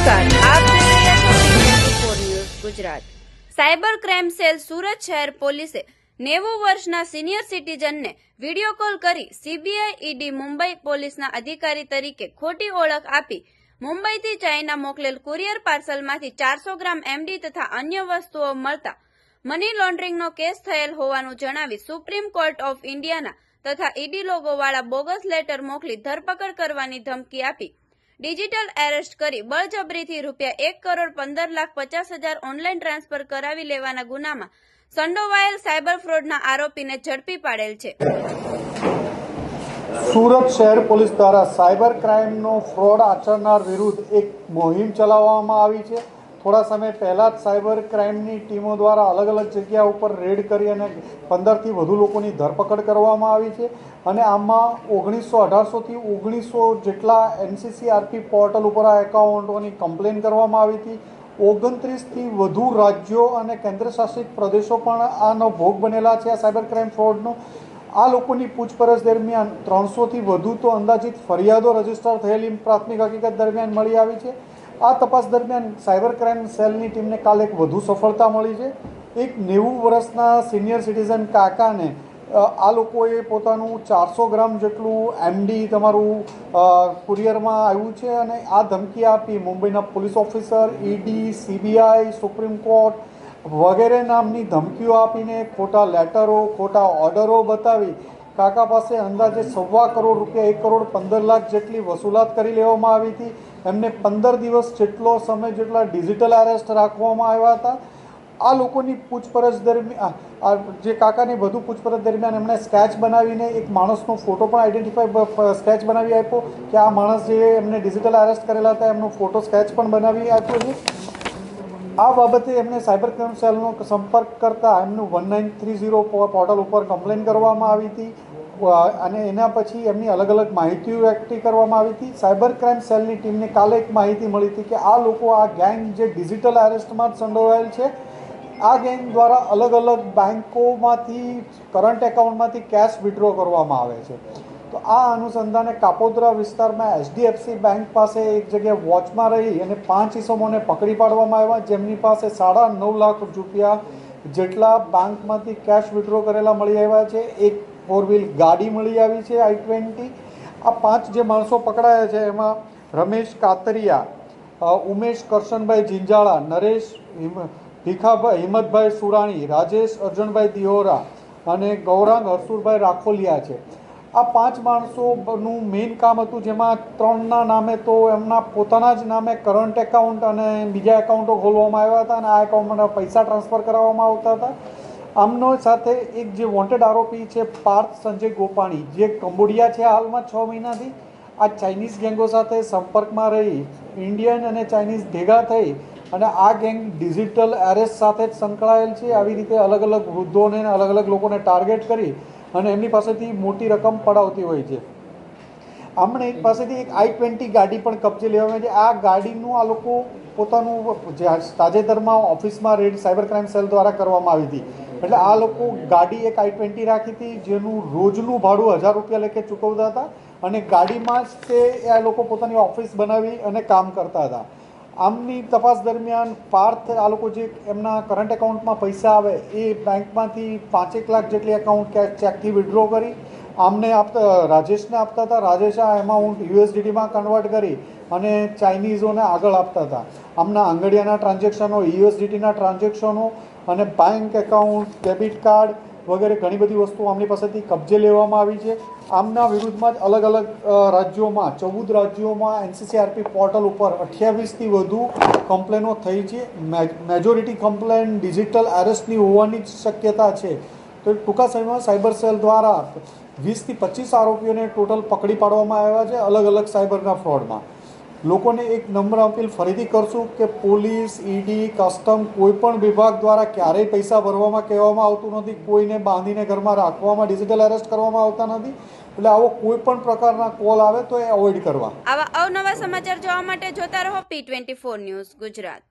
નમસ્કાર. આપ જોઈ રહ્યા છો Gujarat. Cyber crime cell Surat શહેર પોલીસે નેવું વર્ષના સિનિયર સિટીઝનને વીડિયો કોલ કરી સીબીઆઈ ઈડી મુંબઈ પોલીસના અધિકારી તરીકે ખોટી ઓળખ આપી મુંબઈથી ચાઇના મોકલેલ કુરિયર પાર્સલમાંથી ચારસો ગ્રામ એમડી તથા અન્ય વસ્તુઓ મળતા મની લોન્ડરિંગનો કેસ થયેલ હોવાનું જણાવી સુપ્રીમ કોર્ટ ઓફ ઇન્ડિયાના તથા ઈડી લોગોવાળા બોગસ લેટર મોકલી ધરપકડ કરવાની ધમકી આપી ડિજિટલ એરેસ્ટ કરી બળજબરીથી રૂપિયા એક કરોડ પંદર લાખ પચાસ હજાર ઓનલાઈન ટ્રાન્સફર કરાવી લેવાના ગુનામાં સંડોવાયેલ સાયબર ફ્રોડના આરોપીને ઝડપી પાડેલ છે. સુરત શહેર પોલીસ દ્વારા સાયબર ક્રાઇમનો ફ્રોડ આચરનાર વિરુદ્ધ એક મોહિમ ચલાવવામાં આવી છે. થોડા સમય પહેલાં જ સાયબર ક્રાઇમની ટીમો દ્વારા અલગ અલગ જગ્યા ઉપર રેડ કરી અને પંદરથી વધુ લોકોની ધરપકડ કરવામાં આવી છે. અને આમાં ઓગણીસો અઢારસોથી ઓગણીસો જેટલા એનસીસીઆરપી પોર્ટલ ઉપર આ એકાઉન્ટોની કમ્પ્લેન કરવામાં આવી હતી. ઓગણત્રીસથી વધુ રાજ્યો અને કેન્દ્રશાસિત પ્રદેશો પણ આનો ભોગ બનેલા છે આ સાયબર ક્રાઇમ ફ્રોડનો. આ લોકોની પૂછપરછ દરમિયાન ત્રણસોથી વધુ તો અંદાજિત ફરિયાદો રજિસ્ટર થયેલી પ્રાથમિક હકીકત દરમિયાન મળી આવી છે. આ તપાસ દરમિયાન સાયબર ક્રાઇમ સેલની ટીમને કાલે એક વધુ સફળતા મળી છે. એક નેવું વર્ષના સિનિયર સિટીઝન કાકાને આ લોકોએ પોતાનું ચારસો ગ્રામ જેટલું એમડી તમારું કુરિયરમાં આવ્યું છે અને આ ધમકી આપી મુંબઈના police officer, ED, CBI, supreme court વગેરે નામની ધમકીઓ આપીને ખોટા લેટરો, ખોટા ઓર્ડરો બતાવી કાકા પાસે અંદાજે સવા કરોડ રૂપિયા, એક કરોડ પંદર લાખ જેટલી વસૂલાત કરી લેવામાં આવી હતી. એમને પંદર દિવસ જેટલો સમય જેટલા ડિજિટલ અરેસ્ટ રાખવામાં આવ્યા હતા. આ લોકોની પૂછપરછ દરમિયાન જે કાકાની વધુ પૂછપરછ દરમિયાન એમણે સ્કેચ બનાવીને એક માણસનો ફોટો પણ આઈડેન્ટિફાઈ સ્કેચ બનાવી આપ્યો કે આ માણસ જે એમને ડિજિટલ અરેસ્ટ કરેલા હતા, એમનો ફોટો સ્કેચ પણ બનાવી આપ્યો છે. આ બાબતે એમને સાયબર ક્રાઇમ સેલનો સંપર્ક કરતા એમનું one nine three zero portal ઉપર કમ્પ્લેન કરવામાં આવી હતી. અને એના પછી એમની અલગ અલગ માહિતીઓ એકઠી કરવામાં આવી હતી. સાયબર ક્રાઇમ સેલની ટીમને કાલે એક માહિતી મળી હતી કે આ લોકો, આ ગેંગ જે ડિજિટલ એરેસ્ટમાં જ સંડોવાયેલ છે, આ ગેંગ દ્વારા અલગ અલગ બેન્કોમાંથી કરંટ એકાઉન્ટમાંથી કેશ વિડ્રો કરવામાં આવે છે. તો આ અનુસંધાને કાપોદ્રા વિસ્તારમાં એચડીએફસી બેંક પાસે એક જગ્યાએ વોચમાં રહી અને પાંચ ઇસમોને પકડી પાડવામાં આવ્યા. જેમની પાસે સાડા નવ લાખ રૂપિયા જેટલા બેંકમાંથી કેશ વિડ્રો કરેલા મળી આવ્યા છે. એક ફોર વ્હીલ ગાડી મળી આવી છે આઈ ટ્વેન્ટી આ પાંચ જે માણસો પકડાયા છે એમાં રમેશ કાતરિયા ઉમેશ કરશનભાઈ જિંજાળા, નરેશ ભીખાભાઈ, હિંમતભાઈ સુરાણી, રાજેશ અર્જુનભાઈ દિહોરા અને ગૌરાંગ હરસુરભાઈ રાખોલિયા છે. આ પાંચ માણસોનું મેઇન કામ હતું જેમાં ત્રણના નામે તો એમના પોતાના જ નામે કરંટ એકાઉન્ટ અને બીજા એકાઉન્ટો ખોલવામાં આવ્યા હતા અને આ એકાઉન્ટમાં પૈસા ટ્રાન્સફર કરાવવામાં આવતા હતા. આમનો સાથે એક જે વોન્ટેડ આરોપી છે, પાર્થ સંજય ગોપાણી, જે કંબોડિયા છે હાલમાં છ મહિનાથી, આ ચાઇનીઝ ગેંગો સાથે સંપર્કમાં રહી ઇન્ડિયન અને ચાઇનીઝ ભેગા થઈ અને આ ગેંગ ડિજિટલ એરેસ્ટ સાથે જ સંકળાયેલ છે. આવી રીતે અલગ અલગ વૃદ્ધોને અલગ અલગ લોકોને ટાર્ગેટ કરી અને એમની પાસેથી મોટી રકમ પડાવતી હોય છે. આમણે પાસેથી એક આઈ ટ્વેન્ટી ગાડી પણ કબજે લેવામાં આવી છે. આ ગાડીનું આ લોકો પોતાનું જે તાજેતરમાં ઓફિસમાં રેડ સાયબર ક્રાઇમ સેલ દ્વારા કરવામાં આવી હતી. એટલે આ લોકો ગાડી એક આઈ ટ્વેન્ટી રાખી હતી, જેનું રોજનું ભાડું હજાર રૂપિયા લેખે ચૂકવતા હતા અને ગાડીમાં જ તે આ લોકો પોતાની ઓફિસ બનાવી અને કામ કરતા હતા. આમની તપાસ દરમિયાન પાર્થ આ લોકો જે એમના કરંટ એકાઉન્ટમાં પૈસા આવે, એ બેંકમાંથી પાંચેક લાખ જેટલી એકાઉન્ટ કેશ ચેકથી વિડ્રો કરી, આમને આપતા, રાજેશને આપતા હતા. રાજેશ આ એમાઉન્ટ યુએસડીડીમાં કન્વર્ટ કરી અને ચાઇનીઝોને આગળ આપતા હતા. આમના આંગડિયાના ટ્રાન્ઝેક્શનો યુએસડીટીના ટ્રાન્ઝેક્શનો અને બેંક એકાઉન્ટ ડેબિટ કાર્ડ વગેરે ઘણી બધી વસ્તુઓ આમની પાસેથી કબજે લેવામાં આવી છે. આમના વિરુદ્ધમાં જ અલગ અલગ રાજ્યોમાં, ચૌદ રાજ્યોમાં એનસીસીઆરપી પોર્ટલ ઉપર અઠ્યાવીસથી વધુ કમ્પ્લેનો થઈ છે. મેજોરિટી કમ્પ્લેન, ડિજિટલ એરેસ્ટની હોવાની શક્યતા છે. તો ટૂંકા સમયમાં સાયબર સેલ દ્વારા વીસથી પચીસ આરોપીઓને ટોટલ પકડી પાડવામાં આવ્યા છે અલગ અલગ સાયબરના ફ્રોડમાં. લોકોને એક નમ્ર અપીલ ફરીથી કરશું કે પોલીસ, ઈડી, કસ્ટમ કોઈ પણ વિભાગ દ્વારા ક્યારેય પૈસા ભરવામાં કહેવામાં આવતું નથી, કોઈને બાંધીને ઘરમાં રાખવામાં, ડિજિટલ એરેસ્ટ કરવામાં આવતા નથી. એટલે આવો કોઈ પણ પ્રકારના કોલ આવે તો એ અવોઇડ કરવા. આવા અવનવા સમાચાર જોવા માટે જોતા રહો P twenty four news Gujarat.